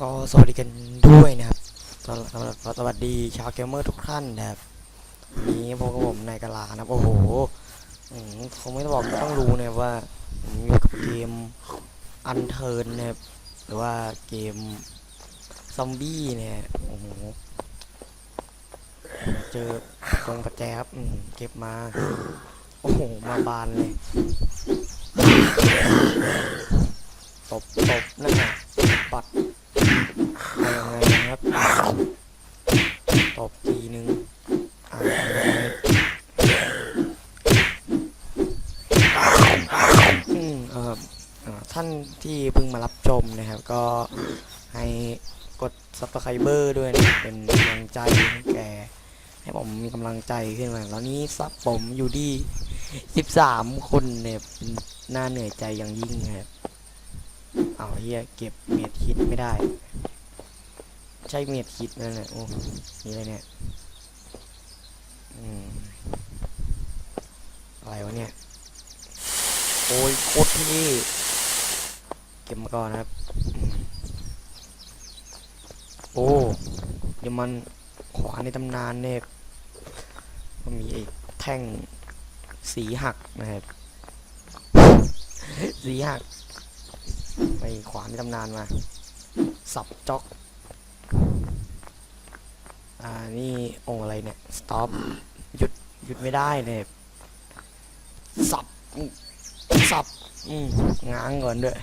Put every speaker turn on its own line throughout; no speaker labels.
ก็สวัสดีกันด้วยนะครับสำหรับสวัสดีชาวเกมเมอร์ทุกท่านนะครับนี้พบกับผมนายกะลานะครับโอ้โหอืมคงไม่ต้องบอกก็ต้องรู้นะว่ามอยู่กับเกมอันเทิร์นนะครับหรือว่าเกมซอมบี้เนี่ยโอ้โหเจอตรงประแจครับเก็บมา โอ้โห มาบานเลยตบตบนั่นน่ะปัด เอายังไงนะครับ บทีนึงอืมเออท่านที่เพิ่งมารับชมนะครับ ก็ให้กด subscriber ด้วยนะเป็นกำลังใจให้แกให้ผมมีกำลังใจขึ้นมาแล้วนี้ซับผมอยู่ที่13คนเนี่ยน่าเหนื่อยใจอย่างยิ่งครับ เอาเฮียเก็บเม็ดคิดไม่ได้ ใช่เมียดคิดนั่นแหละโอ้นี่อะไรเนี่ยอะไรวะเนี่ย โอ้ยโคตรที่เก็บมาก่อนนะครับ โอ้เดี๋ยวมันขวานในตำนานเนี่ยก็มีไอ้แท่งสีหักนะครับ สีหัก ไปขวานในตำนานมา สับจ็อก อ่านี่องค์อะไรเนี่ย stop หยุดหยุดไม่ได้เนี่ยสับสับง้างก่อนด้วย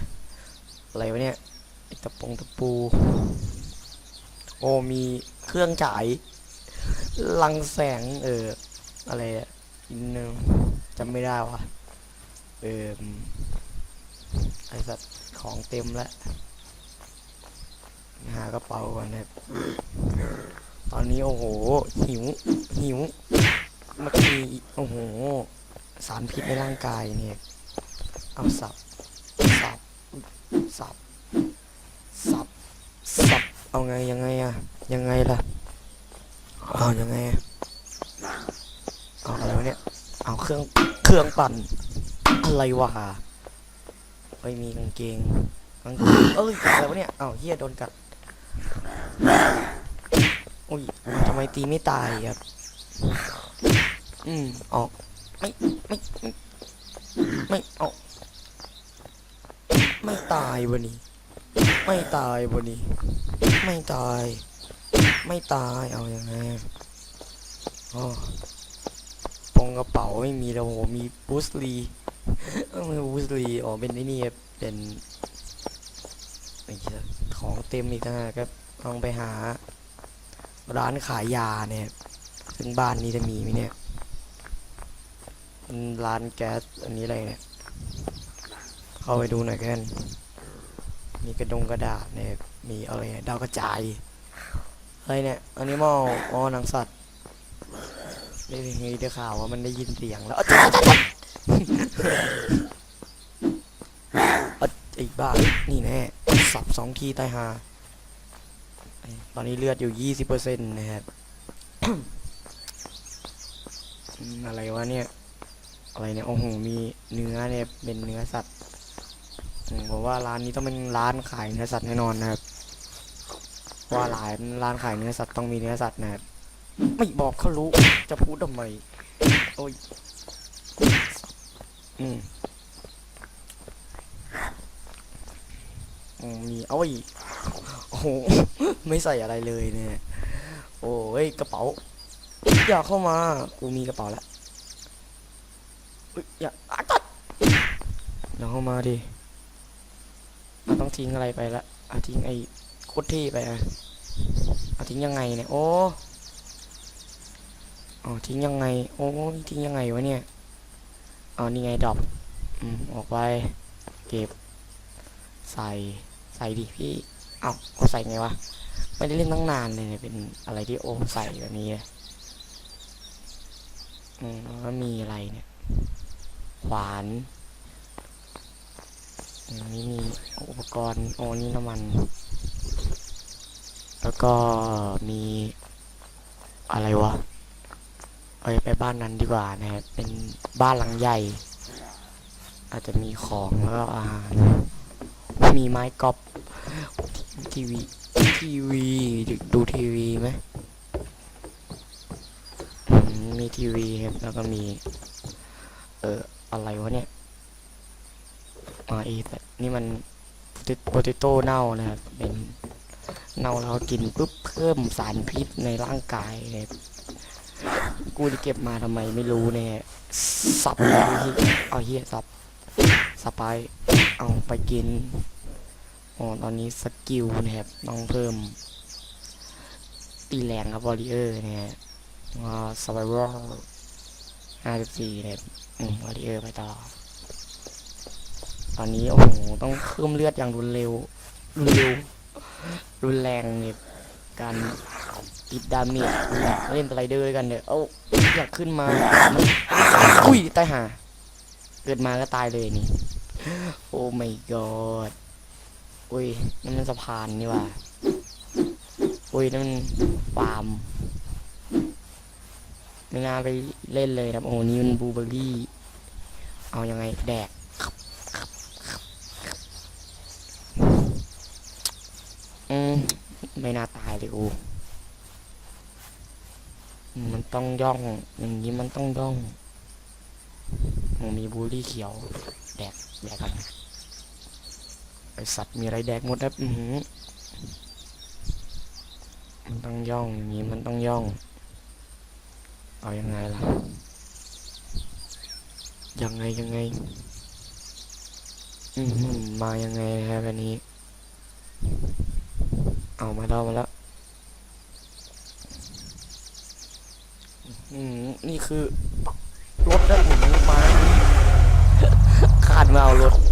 อะไรวะเนี่ยตะปงตะปู โอ้มีเครื่องฉายลังแสง เออ อะไรอินเนจำไม่ได้วะเอออืมไอสัตว์ของเต็มแล้ว หากระเป๋าก่อนนะครับ ตอนนี้โอ้โห หิว หิวเมื่อกี้โอ้โห สารพิษในร่างกายเนี่ย เอาสับ สับ สับ สับ สับ เอาไงยังไงอะยังไงล่ะเอายังไงเอาอะไรวะเนี่ย เอาเครื่อง เครื่องปั่น อะไรวะไม่มีกางเกงกางเกงเอ้ยอะไรวะเนี่ย เอาเฮียโดนกัด อุ้ยทำไมตีไม่ตายครับ อืมออก ไม่ ไม่ ไม่ ไม่ออก ไม่ตายวันนี้ ไม่ตายวันนี้ ไม่ตาย ไม่ตายเอาอยัางไงอ๋อปองกระเป๋าไม่มีแล้วโหมีบูสลีเออไม่บูสลีอ๋อเป็นไอ้นี่ครับเป็นไอ้เหี้ยของเต็มอีกต่างหากครับต้องไปหา ร้านขายยาเนี่ยซึ่งบ้านนี้จะมีไหมเนี่ยมันร้านแก๊สอันนี้อะไรเนี่ย เข้าไปดูหน่อยกันมีกระดงกระดาษเนี่ยมีอะไรเนี่ยดาวกระจายอะไรเนี่ยอันนี้มออ๋อหนังสัตว์ได้ไงได้ข่าวว่ามันได้ยินเสียงแล้วอ๊ะจ๊ะจ๊ะจ๊ะอ๊ะไอ้บ้านี่แน่สับสองทีตายหา ตอนนี้เลือดอยู่ยี่สิบเปอร์เซ็นต์นะครับอะไรวะเนี่ย อะไรเนี่ย โอ้โห มีเนื้อเนี่ย เป็นเนื้อสัตว์อืมผมว่าร้านนี้ต้องเป็นร้านขายเนื้อสัตว์แน่นอนนะครับว่าหลายร้านขายเนื้อสัตว์ต้องมีเนื้อสัตว์นะครับไม่บอกเขารู้ จะพูดทำไม โอ้ย อืมอืมมีเอาอี โอ้โห ไม่ใส่อะไรเลยเนี่ยโอ้ยกระเป๋าอย่าเข้ามา กูมีกระเป๋าแล้วอย่าอาตัดอย่าเข้ามาดิต้องทิ้งอะไรไปละอะทิ้งไอ้โคตรที่ไปอะเอาทิ้งยังไงเนี่ยโอ้อ๋อทิ้งยังไง โอ้ทิ้งยังไงวะเนี่ยอ๋อนี่ไงดรอปอืมออกไป เก็บ ใส่ ใส่ดิพี่ เอ้าเอาใส่ไงวะ ไม่ได้เล่นตั้งนานเลยเป็นอะไรที่โอใส่แบบนี้เลยอืมแล้วมีอะไรเนี่ย ขวานนี่มีอุปกรณ์โอ้นี่น้ำมัน แล้วก็มีอะไรวะ เอ้ยไปบ้านนั้นดีกว่านะครับเป็นบ้านหลังใหญ่ อาจจะมีของแล้วก็อาหารมีไม้กอล์ ทีวี ทีวี ดูทีวีไหมมีทีวีครับ แล้วก็มี เอออะไรวะเนี่ยอ่าอีแต่นี่มันโปเตโต้เน่านะครับ เป็นเน่าแล้วกินปุ๊บเพิ่มสารพิษในร่างกายครับกูจะเก็บมาทำไมไม่รู้เนี่ยสับเอาเฮียสับสับไปเอาไปกิน อ๋อตอนนี้สกิลนะครับต้องเพิ่ม ตีแรงครับวอริเออร์นะฮะว่าสไ i เวอร์ห้าสิบสี่นะครับอืมวอริเออร์ไปต่อ ตอนนี้โอ้โหต้องเพิ่มเลือดอย่างรุนเร็วรุนเร็วรุนแรงเนี่ยการติดดาเมจเล่นสไลเดอร์ด้วยกันเนี่ยเอ้าอยากขึ้นมาอุ้ยตายห่าเกิดมาก็ตายเลยนี่ โอ้ my god อุ้ยนั่นมันสะพานนี่ว่าอุ้ยนั่นมันฟาร์มไม่น่าไปเล่นเลยครับโอ้โหนี่มันบลูเบอร์รี่ เอายังไงแดกครับครับครับครับอืมไม่น่าตายเลยกูมันต้องย่องอย่างนี้มันต้องย่องโอ้มีบลูรี่เขียว แดกแดกกัน ไอสัตว์มีอะไรแดกหมดนะอือหือมันต้องย่องอย่างนี้มันต้องย่อง เอายังไงล่ะ ยังไงยังไง อืมายังไงครับอันนี้ เอามาแล้วมาแล้วอืมนี่คือรถนะผมมาขาดมาเอารถ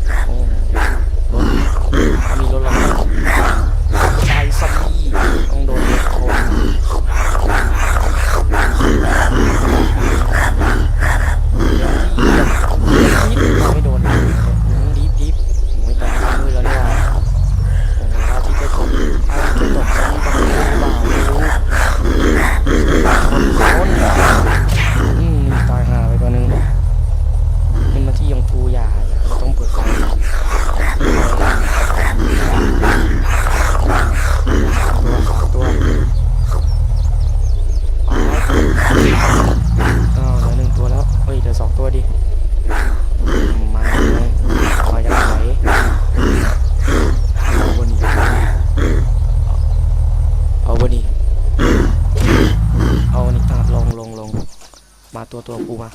ตัวตัวกูมา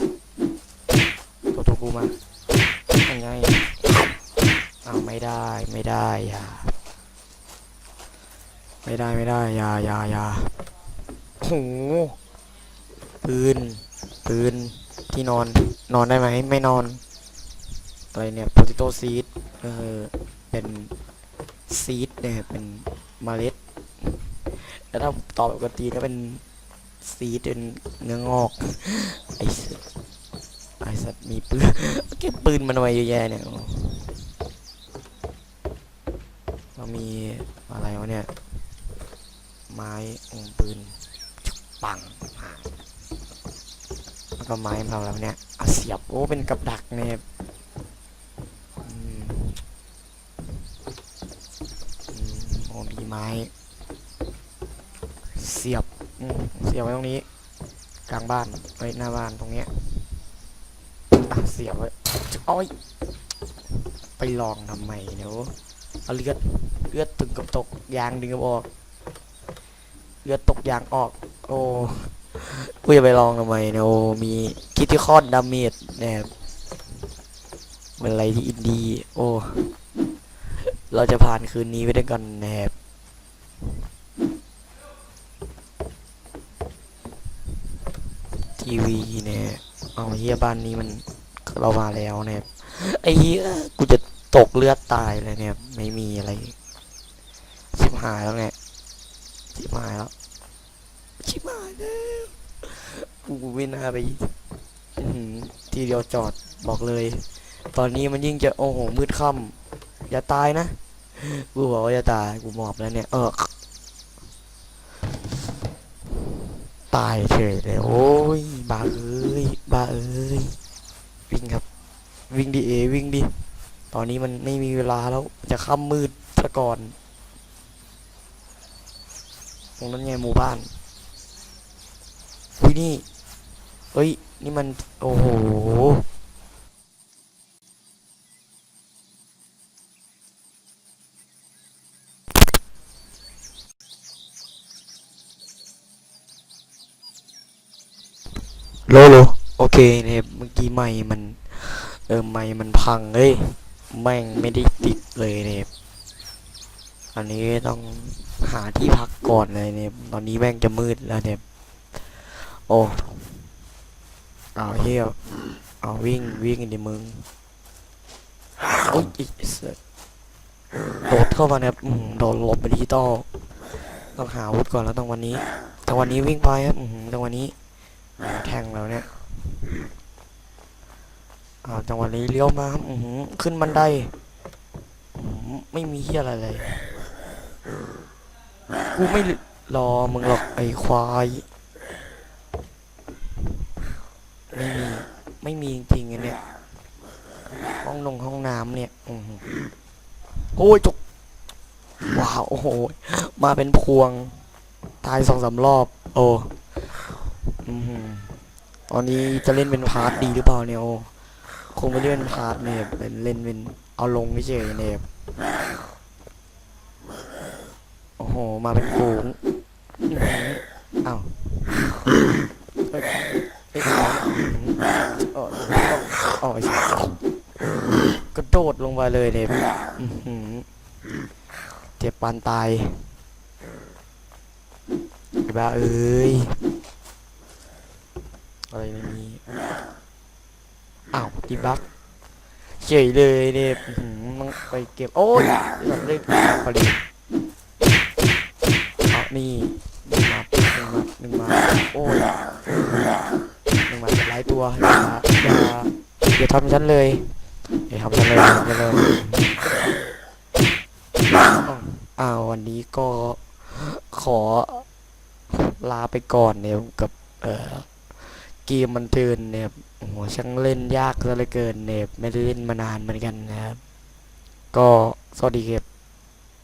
ตัวตัวกูมายังไงอ้าวไม่ได้ไม่ได้อย่าไม่ได้ไม่ได้อยาอยาอยาโอ้โหปืนปืนที่นอนนอนได้ไหมไม่นอนอะไรเนี่ยโพติโตซีดก็คือเป็นซีดเนี่ยเป็นเมล็ดแล้วถ้าตอบปกติก็เป็น ซีดเป็นเนื้องอก ไอ้สัสไอ้สัตว์มีปืนเก็บปืนมันไว้เยอะแยะเนี่ยเรามีอะไรวะเนี่ย ไม้องปืนปังหาแล้วก็ไม้เราแล้วเนี่ยอะเสียบโอ้เป็นกับดักเนี่ยอืมอืมโอ้มีไม้ เสียบ เสียบไว้ตรงนี้ กลางบ้านไว้หน้าบ้านตรงเนี้ยอะเสียบไว้โอ้ยไปลองทำไมเดี๋ยวเอาเลือดเลือดถึงกับตกยางดึงกับออกเลือดตกยางออก โอ้กูจะไปลองทำไมเนี่ยโอ้มีคิติคอนดาเมจเนี่ยเป็นอะไรที่อินดี โอ้ เราจะผ่านคืนนี้ไปด้วยกันแนบทีวี เนี่ยเอาเฮียบ้านนี้มันเรามาแล้วเนี่ยไอ้เฮียกูจะตกเลือดตายเลยเนี่ย ไม่มีอะไรชิบหายแล้วเนี่ยชิบหายแล้วชิบหายแล้วกูไม่น่าไปทีเดียวจอดบอกเลย ตอนนี้มันยิ่งจะโอ้โหมืดค่ำอย่าตายนะ กูบอกว่าอย่าตาย กูหมอบแล้วเนี่ย เออ ตายเฉยเลยโอ้ยบ้าเอ้ยบ้าเอ้ยวิ่งครับ วิ่งดิเอวิ่งดิตอนนี้มันไม่มีเวลาแล้วจะค่ำมืดซะก่อนตรงนั้นไงหมู่บ้านอุ้ยนี่เฮ้ย นี่มัน โอ้โห โลโลโอเคเนี่ยเมื่อกี้ไม่มัน เออไม่มันพังเอ้ยแม่งไม่ได้ติดเลยเนี่ยอันนี้ต้องหาที่พักก่อนเลยเนี่ยตอนนี้แม่งจะมืดแล้วเนี่ยโอ้เอาเฮียเอาวิ่งวิ่งดิมึงโอ้ยอีสือโดดเข้ามาเนี่ยโดดหลบไปดิจิตอลต้องหาอาวุธก่อนแล้วต้องวันนี้แต่วันนี้วิ่งไปครับอืมแต่วันนี้ แทงแล้วเนี่ยอาจังหวะนี้เลี้ยวมาครับขึ้นบันได ไม่มีเฮียอะไรเลย กูไม่รอมึงหรอกไอ้ควาย ไม่มี ไม่มีจริงๆอันเนี่ย ห้องนงห้องน้ำเนี่ยโอ้ยจกว้าว โอ้โห มาเป็นพวง ตายสองสามรอบ โอ้ ตอนนี้จะเล่นเป็นพาร์ทดีหรือเปล่าเนี่ยโอคงไม่ได้เป็นพาร์ทเนี่ยเป็นเล่นเป็นเอาลงไม่เฉยเนี่ยโอ้โห มาเป็นฝูงอื้อหืออ้าวเอ้ยเอ้ยเอ้ยเอ้ยกระโดดลงไปเลยเนี่ยเจ็บปานตายไอ้บ้าเอ้ย อะไรไม่มีอ้าวดีบักเฉยเลยเนี่ยอื้อหือมันไปเก็บ โอ้ยแบบเล่นพอดีเอานี่หนึ่งมาหนึ่งมาหนึ่งมาโอ้ยหนึ่งมาหลายตัวอย่าอย่าอย่าทำฉันเลยอย่าทำฉันเลยอย่าเลยอ้าวอ้าววันนี้ก็ขอลาไปก่อนเนี่ยกับเอ่อ เกมมันเทินเนี่ยโอ้โหช่างเล่นยากซะเหลือเกินเนี่ยไม่ได้เล่นมานานเหมือนกันนะครับ ก็สวัสดีครับ